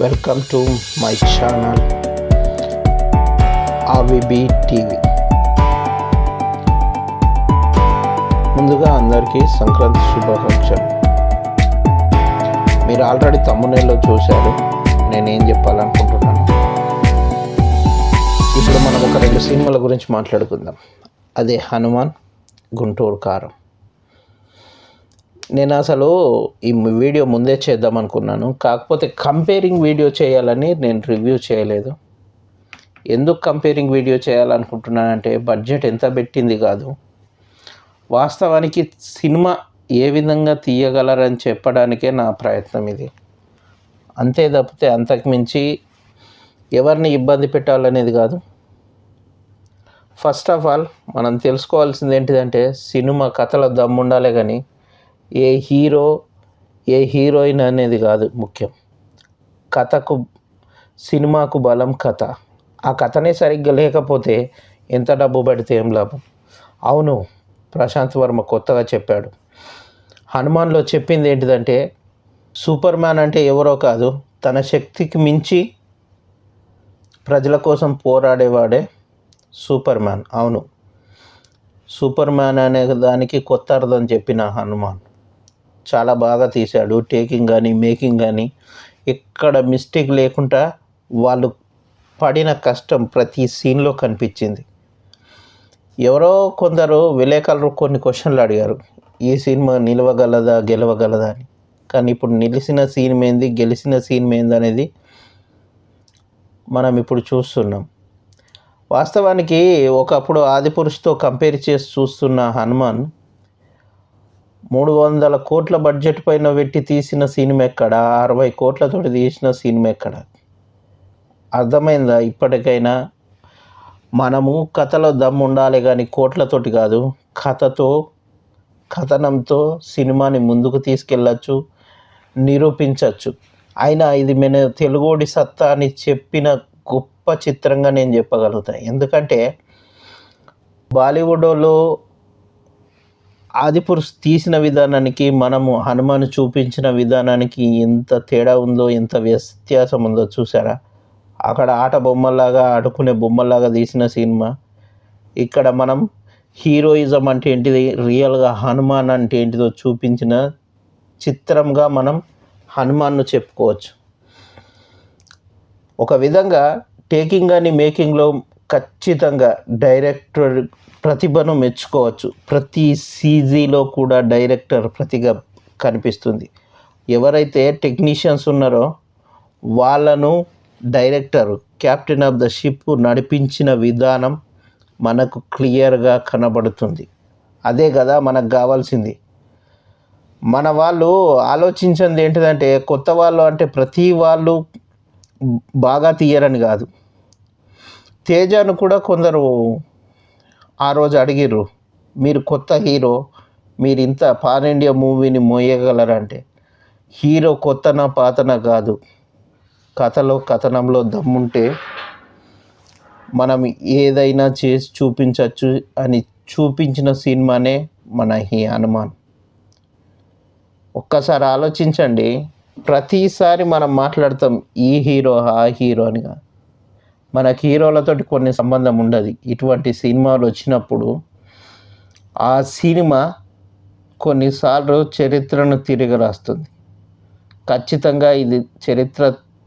Welcome to my channel ఆవిబి TV ముందుగా అందరికీ సంక్రాంతి శుభాకాంక్షలు. మీరు ఆల్రెడీ తమ్మునేలో చూశారు నేనేం చెప్పాలనుకుంటున్నాను? ఇప్పుడు మనం ఒక రెండు సినిమాల గురించి మాట్లాడుకుందాం. అదే హనుమాన్ గుంటూరు కారం. నేను అసలు ఈ వీడియో ముందే చేద్దాం అనుకున్నాను. కాకపోతే కంపేరింగ్ వీడియో చేయాలని నేను రివ్యూ చేయలేదు. ఎందుకు కంపేరింగ్ వీడియో చేయాలనుకుంటున్నానంటే బడ్జెట్ ఎంత పెట్టింది కాదు. వాస్తవానికి సినిమా ఏ విధంగా తీయగలరని చెప్పడానికే నా ప్రయత్నం ఇది. అంతే తప్పితే అంతకుమించి ఎవరిని ఇబ్బంది పెట్టాలనేది కాదు. ఫస్ట్ ఆఫ్ ఆల్ మనం తెలుసుకోవాల్సింది ఏంటిదంటే సినిమా కథల దమ్ముండాలే కానీ ఏ హీరో ఏ హీరోయిన్ అనేది కాదు ముఖ్యం. కథకు సినిమాకు బలం కథ. ఆ కథనే సరిగ్గా లేకపోతే ఎంత డబ్బు పడితే ఏం లాభం? అవును ప్రశాంత్ వర్మ కొత్తగా చెప్పాడు. హనుమాన్లో చెప్పింది ఏంటిదంటే సూపర్ మ్యాన్ అంటే ఎవరో కాదు తన శక్తికి మించి ప్రజల కోసం పోరాడేవాడే సూపర్ మ్యాన్. అవును సూపర్ మ్యాన్ అనే దానికి కొత్త అర్థం చెప్పిన హనుమాన్. చాలా బాగా తీశాడు. టేకింగ్ కానీ మేకింగ్ కానీ ఎక్కడ మిస్టేక్ లేకుండా వాళ్ళు పడిన కష్టం ప్రతి సీన్లో కనిపించింది. ఎవరో కొందరు విలేకరులు కొన్ని క్వశ్చన్లు అడిగారు. ఈ సినిమా నిలవగలదా గెలవగలదా అని. కానీ ఇప్పుడు నిలిచిన సీన్ ఏంది గెలిచిన సీన్ ఏంది అనేది మనం ఇప్పుడు చూస్తున్నాం. వాస్తవానికి ఒకప్పుడు ఆదిపురుషుతో కంపేర్ చేసి చూస్తున్న హనుమాన్ మూడు వందల కోట్ల బడ్జెట్ పైన పెట్టి తీసిన సినిమా ఎక్కడ? అరవై కోట్లతో తీసిన సినిమా ఎక్కడ? అర్థమైందా ఇప్పటికైనా? మనము కథలో దమ్ము ఉండాలి కానీ కోట్లతోటి కాదు. కథతో కథనంతో సినిమాని ముందుకు తీసుకెళ్ళచ్చు నిరూపించవచ్చు అయినా ఇది మన తెలుగోడి సత్తా అని చెప్పిన గొప్ప చిత్రంగా నేను చెప్పగలుగుతాను ఎందుకంటే బాలీవుడ్ వాళ్ళు ఆదిపురుష్ తీసిన విధానానికి మనము హనుమాన్ చూపించిన విధానానికి ఎంత తేడా ఉందో ఎంత వ్యత్యాసం ఉందో చూసారా అక్కడ ఆట బొమ్మలాగా ఆడుకునే బొమ్మలాగా తీసిన సినిమా. ఇక్కడ మనం హీరోయిజం అంటే ఏంటిది? రియల్గా హనుమాన్ అంటే ఏంటిదో చూపించిన చిత్రంగా మనం హనుమాన్ను చెప్పుకోవచ్చు. ఒక విధంగా టేకింగ్ అని మేకింగ్లో ఖచ్చితంగా డైరెక్టర్ ప్రతిభను మెచ్చుకోవచ్చు. ప్రతి సీజీలో కూడా డైరెక్టర్ ప్రతిగా కనిపిస్తుంది. ఎవరైతే టెక్నీషియన్స్ ఉన్నారో వాళ్ళను director captain of the ship నడిపించిన విధానం మనకు క్లియర్గా కనబడుతుంది. అదే కదా మనకు కావాల్సింది. మన వాళ్ళు ఆలోచించింది ఏంటిదంటే కొత్త వాళ్ళు అంటే ప్రతి వాళ్ళు బాగా తీయరని కాదు. తేజాను కూడా కొందరు ఆ రోజు అడిగిర్రు మీరు కొత్త హీరో మీరు ఇంత పాన్ ఇండియా మూవీని మోయగలరంటే. హీరో కొత్తన పాతన కాదు. కథలో కథనంలో దమ్ముంటే మనం ఏదైనా చేసి చూపించవచ్చు అని చూపించిన సినిమానే మన ఈ హనుమాన్. ఒక్కసారి ఆలోచించండి ప్రతిసారి మనం మాట్లాడతాం ఈ హీరో ఆ హీరో అనిగా మనకి హీరోలతోటి కొన్ని సంబంధం ఉండదు. ఇటువంటి సినిమాలు వచ్చినప్పుడు ఆ సినిమా కొన్నిసార్లు చరిత్రను తిరగరాస్తుంది. ఖచ్చితంగా ఇది చరిత్ర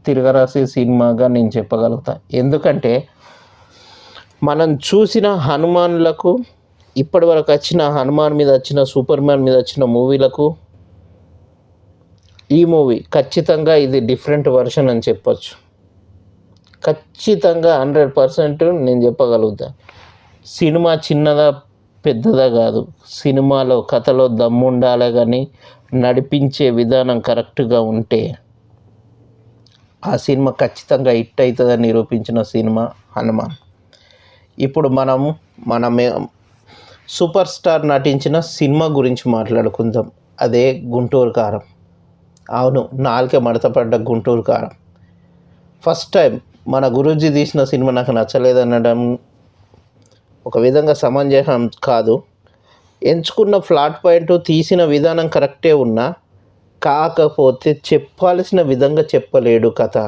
తిరగరాసే సినిమాగా నేను చెప్పగలుగుతా. ఎందుకంటే మనం చూసిన హనుమాన్లకు ఇప్పటివరకు వచ్చిన హనుమాన్ మీద వచ్చిన సూపర్ మ్యాన్ మీద వచ్చిన మూవీలకు ఈ మూవీ ఖచ్చితంగా ఇది డిఫరెంట్ వర్షన్ అని చెప్పొచ్చు. ఖచ్చితంగా హండ్రెడ్ పర్సెంట్ నేను చెప్పగలుగుతా. సినిమా చిన్నదా పెద్దదా కాదు. సినిమాలో కథలో దమ్ముండాలి కానీ నడిపించే విధానం కరెక్ట్గా ఉంటే ఆ సినిమా ఖచ్చితంగా హిట్ అవుతుందని నిరూపించిన సినిమా హనుమాన్. ఇప్పుడు మనం మన సూపర్ స్టార్ నటించిన సినిమా గురించి మాట్లాడుకుందాం. అదే గుంటూరు కారం. అవును నాలుకే మడతపడ్డ గుంటూరు కారం. ఫస్ట్ టైం మన గురూజీ తీసిన సినిమా నాకు నచ్చలేదనడం ఒక విధంగా సమంజసం కాదు. ఎంచుకున్న ఫ్లాట్ పాయింట్ తీసిన విధానం కరెక్టే ఉన్నా కాకపోతే చెప్పాల్సిన విధంగా చెప్పలేడు కథ.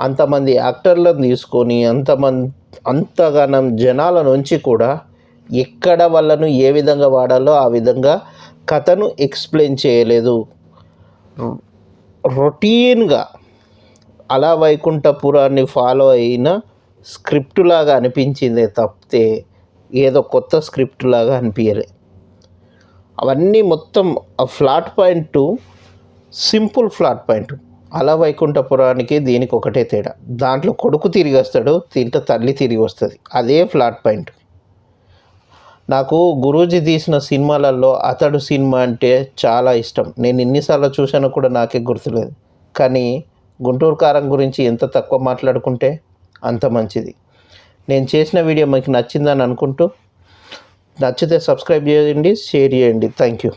అంతమంది యాక్టర్లను తీసుకొని అంతమంది అంతగానం జనాల నుంచి కూడా ఎక్కడ వాళ్ళను ఏ విధంగా వాడాలో ఆ విధంగా కథను ఎక్స్ప్లెయిన్ చేయలేదు. రొటీన్గా అలా వైకుంఠపురాన్ని ఫాలో అయిన స్క్రిప్ట్ లాగా అనిపించిందే తప్పితే ఏదో కొత్త స్క్రిప్ట్ లాగా అనిపించలే అవన్నీ మొత్తం ఆ flat point simple flat point. అలా వైకుంఠపురానికి దీనికి ఒకటే తేడా. దాంట్లో కొడుకు తిరిగి వస్తాడు దీంట్లో తల్లి తిరిగి వస్తుంది. అదే ఫ్లాట్ పాయింట్. నాకు గురూజీ తీసిన సినిమాలలో అతడు సినిమా అంటే చాలా ఇష్టం. నేను ఎన్నిసార్లు చూసానో కూడా నాకే గుర్తులేదు. కానీ గుంటూరు కారం గురించి ఎంత తక్కువ మాట్లాడుకుంటే అంత మంచిది. నేను చేసిన వీడియో మీకు నచ్చిందని అనుకుంటూ నచ్చితే సబ్స్క్రైబ్ చేయండి షేర్ చేయండి. Thank you.